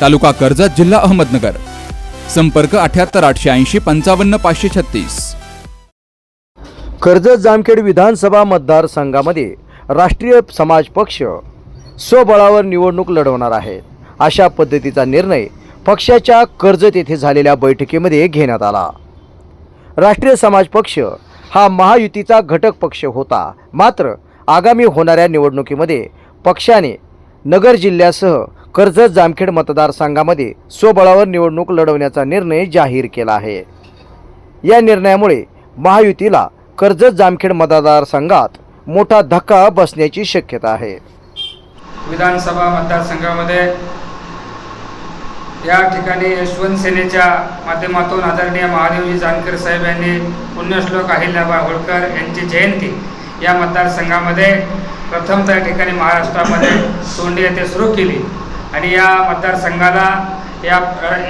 तालुका कर्जत जिल्हा अहमदनगर. संपर्क अठ्याहत्तर आठशे ऐंशी पंचावन्न पाचशे छत्तीस. कर्जत जामखेड विधानसभा मतदारसंघामध्ये राष्ट्रीय समाज पक्ष स्वबळावर निवडणूक लढवणार आहे. अशा पद्धतीचा निर्णय पक्षाच्या कर्जत येथे झालेल्या बैठकीमध्ये घेण्यात आला. राष्ट्रीय समाज पक्ष हा महायुतीचा घटक पक्ष होता. मात्र आगामी होणाऱ्या निवडणुकीमध्ये पक्षाने नगर जिल्ह्यासह कर्जत जामखेड मतदारसंघामध्ये स्वबळावर निवडणूक लढवण्याचा निर्णय जाहीर केला आहे. या निर्णयामुळे महायुतीला कर्जत जामखेड मतदारसंघात मोठा धक्का बसण्याची शक्यता आहे. विधानसभा मतदारसंघामध्ये या ठिकाणी यशवंत सेनेच्या माध्यमातून आदरणीय महादेवजी जानकर साहेब यांनी पुण्यश्लोक अहिल्याबा होळकर यांची जयंती या मतदारसंघामध्ये प्रथम या ठिकाणी महाराष्ट्रामध्ये सोंडी येथे सुरू केली. आणि या मतदारसंघाला या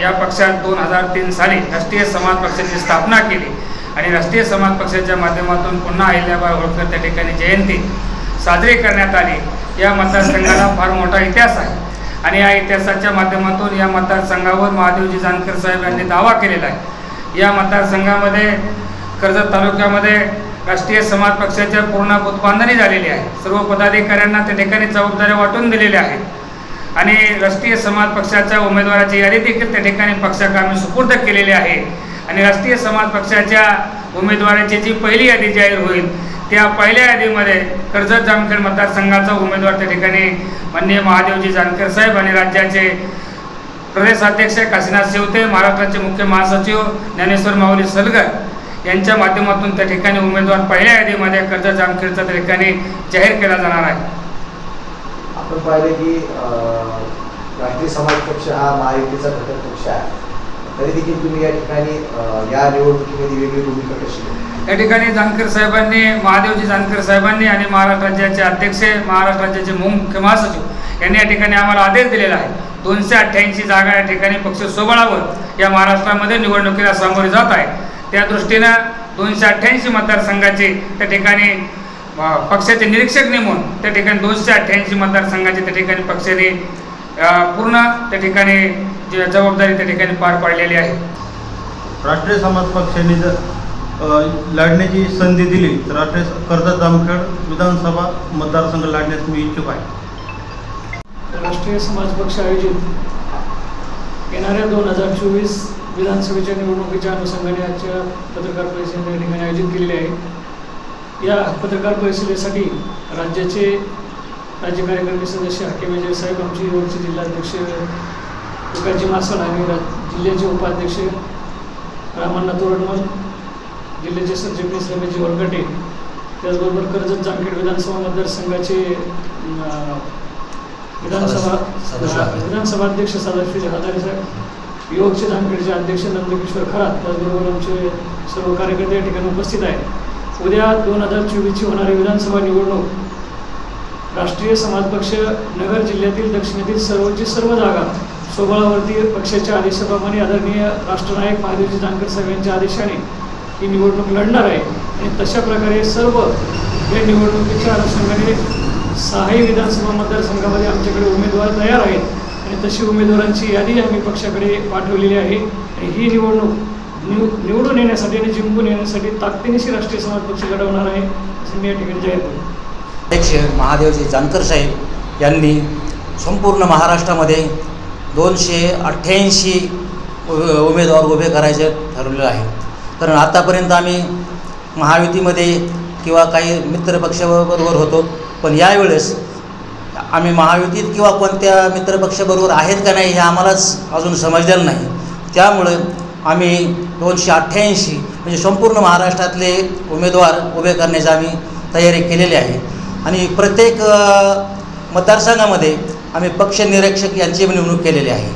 या पक्षात दोन हजार तीन साली राष्ट्रीय समाज पक्षाची स्थापना केली. आणि राष्ट्रीय समाज पक्षाच्या माध्यमातून पुन्हा अहिल्याबाई होळकर त्या ठिकाणी जयंती साजरी करण्यात आली. या मतदारसंघाला फार मोठा इतिहास आहे. आणि या इतिहासाच्या माध्यमातून या मतदारसंघावर महादेवजी जानकर साहेब यांनी दावा केलेला आहे. या मतदारसंघामध्ये कर्जत तालुक्यामध्ये राष्ट्रीय समाज पक्षाच्या पूर्ण बुतबांधणी झालेली आहे. सर्व पदाधिकाऱ्यांना त्या ठिकाणी जबाबदाऱ्या वाटून दिलेल्या आहेत. आणि राष्ट्रीय समाज पक्षाच्या उमेदवाराची यादी देखील त्या ठिकाणी पक्षाकामी सुपूर्द केलेली आहे. आणि राष्ट्रीय समाज पक्षाच्या उमेदवाराची जी पहिली यादी जाहीर होईल त्या पहिल्या यादीमध्ये कर्जत जामखेड मतदारसंघाचा उमेदवार त्या ठिकाणी माननीय महादेवजी जानकर साहेब आणि राज्याचे प्रदेशाध्यक्ष काशीनाथ शेवते महाराष्ट्राचे मुख्य महासचिव ज्ञानेश्वर माऊली सलगर यांच्या माध्यमातून त्या ठिकाणी उमेदवार पहिल्या यादीमध्ये कर्जत जामखेडचा त्या ठिकाणी जाहीर केला जाणार आहे. आपण पाहिलं की राष्ट्रीय समाज पक्ष हा महायुतीचा घटक पक्ष आहे. तरी देखील तुम्ही या ठिकाणी या निवडणुकीमध्ये वेगळी भूमिका कशी या ठिकाणी जानकर साहेबांनी महादेवजी जानकर साहेबांनी आणि महाराष्ट्र राज्याचे अध्यक्ष महाराष्ट्र राज्याचे मुख्य महासचिव यांनी या ठिकाणी आम्हाला आदेश दिलेला आहे. दोनशे अठ्ठ्याऐंशी जागा या ठिकाणी पक्ष सोबळावर या महाराष्ट्रामध्ये निवडणुकीला सामोरे जात आहे. त्या दृष्टीनं दोनशे अठ्ठ्याऐंशी मतदारसंघाचे त्या ठिकाणी पक्षाचे निरीक्षक नेमून त्या ठिकाणी दोनशे अठ्ठ्याऐंशी मतदारसंघाचे त्या ठिकाणी पक्षाने पूर्ण त्या ठिकाणी जी जबाबदारी त्या ठिकाणी पार पाडलेली आहे. राष्ट्रीय समाज पक्षाने जर लढण्याची संधी दिली तर राष्ट्रीय कर्जत जामखेड विधानसभा मतदारसंघ लढण्यास मी इच्छुक आहे. राष्ट्रीय समाज पक्ष आयोजित येणाऱ्या दोन हजार चोवीस विधानसभेच्या निवडणुकीच्या अनुषंगाने आजच्या पत्रकार परिषदेच्या ठिकाणी आयोजित केलेली आहे. या पत्रकार परिषदेसाठी राज्याचे राज्य कार्यकारिणी सदस्य हाकेम विजय साहेब आमचे योगचे जिल्हाध्यक्ष विकासजी मासल आणि जिल्ह्याचे उपाध्यक्ष रामण्णा तोरडमल जिल्ह्याचे सरचिटणीस रमेशजी वरकटे त्याचबरोबर कर्जत जामखेड विधानसभा मतदारसंघाचे विधानसभा विधानसभा अध्यक्ष सदाशिव हजारे साहेब. युवकचे जामखेडचे अध्यक्ष नंदकिशोर खरात. त्याचबरोबर आमचे सर्व कार्यकर्ते या ठिकाणी उपस्थित आहेत. उद्या दोन हजार चोवीसची होणारी विधानसभा निवडणूक. राष्ट्रीय समाज पक्ष नगर जिल्ह्यातील दक्षिणेतील सर्वची सर्व जागा स्वबळावरती पक्षाच्या आदेशाप्रमाणे आदरणीय राष्ट्रनायक महादेवजी जानकर साहेब यांच्या आदेशाने ही निवडणूक लढणार आहे. आणि तशा प्रकारे सर्व या निवडणुकीच्या अनुषंगाने सहाही विधानसभा मतदारसंघामध्ये आमच्याकडे उमेदवार तयार आहेत. आणि तशी उमेदवारांची यादी आम्ही पक्षाकडे पाठवलेली आहे. आणि ही निवडणूक निव निवडून येण्यासाठी आणि जिंकून येण्यासाठी ताकदीनिशी राष्ट्रीय समाज पक्ष घडवणार आहे असं मी या ठिकाणी जाहीर करतो. अध्यक्ष महादेवजी जानकर साहेब यांनी संपूर्ण महाराष्ट्रामध्ये दोनशे अठ्ठ्याऐंशी उ- उमेदवार उभे करायचे ठरवलेलं आहे. कारण आतापर्यंत आम्ही महायुतीमध्ये किंवा काही मित्रपक्षाबरोबर होतो पण यावेळेस आम्ही महायुतीत किंवा कोणत्या मित्रपक्षाबरोबर आहेत का नाही हे आम्हालाच अजून समजलेलं नाही. त्यामुळं आम्ही दोनशे अठ्ठ्याऐंशी म्हणजे संपूर्ण महाराष्ट्रातले उमेदवार उभे करण्याची आम्ही तयारी केलेली आहे. आणि प्रत्येक मतदारसंघामध्ये आम्ही पक्ष निरीक्षक यांची नेमणूक केलेली आहे.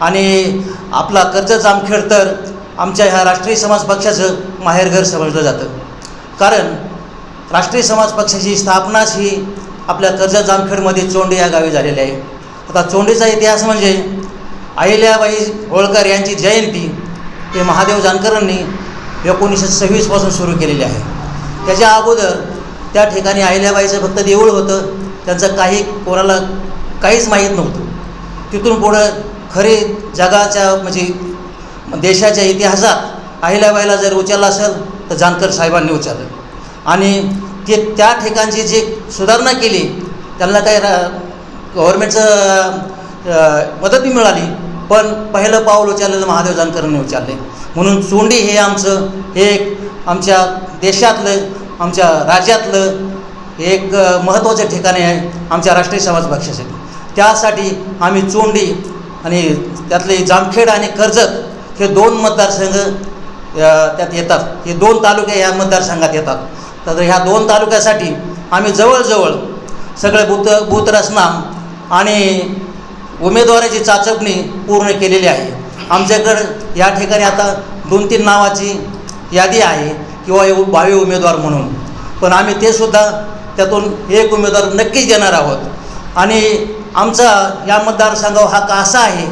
आणि आपला कर्ज जामखेड तर आमच्या ह्या राष्ट्रीय समाज पक्षाचं माहेरघर समजलं जातं. कारण राष्ट्रीय समाज पक्षाची स्थापनाच ही आपल्या कर्जत जामखेडमध्ये चोंडे या गावी झालेली आहे. आता चोंडेचा इतिहास म्हणजे अहिल्याबाई होळकर यांची जयंती ते महादेव जानकरांनी एकोणीसशे सव्वीसपासून सुरू केलेली आहे. त्याच्या अगोदर त्या ठिकाणी अहिल्याबाईचं फक्त देऊळ होतं. त्यांचं काही कोणाला काहीच माहीत नव्हतं. तिथून पुढं खरे जगाच्या म्हणजे देशाच्या इतिहासात अहिल्याबाईला जर उचललं असेल तर जानकर साहेबांनी उचललं. आणि ते त्या ठिकाणची जी सुधारणा केली त्यांना काही रा गव्हर्मेंटचं मदत मिळाली. पण पहिलं पाऊल उचललेलं महादेव जानकरांनी उचलले. म्हणून चोंडी हे आमचं हे एक आमच्या देशातलं आमच्या राज्यातलं एक महत्त्वाचं ठिकाण आहे आमच्या राष्ट्रीय समाज पक्षासाठी. त्यासाठी आम्ही चोंडी आणि त्यातले जामखेड आणि कर्जत हे दोन मतदारसंघ त्यात येतात. हे दोन तालुके या मतदारसंघात येतात. तर ह्या दोन तालुक्यासाठी आम्ही जवळजवळ सगळे भूत बूथ आणि उमेदवाराची चाचपणी पूर्ण केलेली आहे. आमच्याकडं या ठिकाणी आता दोन तीन नावाची यादी आहे किंवा भावी उमेदवार म्हणून. पण आम्ही ते सुद्धा त्यातून एक उमेदवार नक्कीच देणार आहोत. आणि आमचा या मतदारसंघावर हा का असा आहे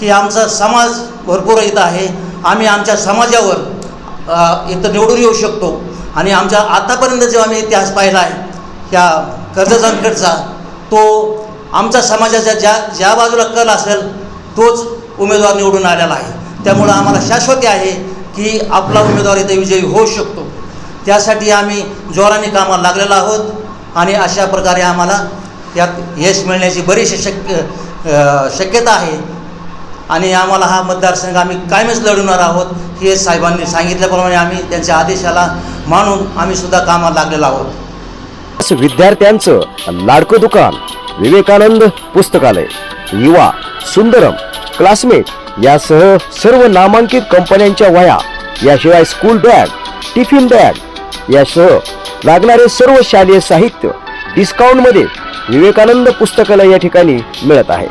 की आमचा समाज भरपूर इथं आहे. आम्ही आमच्या समाजावर इथं निवडून येऊ शकतो. आणि आमच्या आतापर्यंत जेव्हा आम्ही इतिहास पाहिला आहे या कर्ज संकटचा तो आमच्या समाजाच्या ज्या ज्या बाजूला कल असेल तोच उमेदवार निवडून आलेला आहे. त्यामुळं आम्हाला शाश्वती आहे की आपला उमेदवार इथे विजयी होऊ शकतो. त्यासाठी आम्ही जोराने कामाला लागलेलो आहोत आणि अशा प्रकारे आम्हाला यात यश मिळण्याची बरीचशी शक्य शक्यता आहे. आणि आम्हाला हा मतदारसंघ आम्ही कायमच लढवणार आहोत हे साहेबांनी सांगितल्याप्रमाणे आम्ही त्यांच्या आदेशाला मानून आम्ही सुद्धा कामाला लागलेलो आहोत. विद्यार्थ्यांचं लाडकं दुकान. विवेकानंद पुस्तकालय युवा सुंदरम क्लासमेट यासह सर्व नामांकित कंपन्यांच्या वह्या याशिवाय स्कूल बॅग टिफिन बॅग यासह लागणारे सर्व शालेय साहित्य डिस्काउंटमध्ये विवेकानंद पुस्तकालय या ठिकाणी मिळत आहे.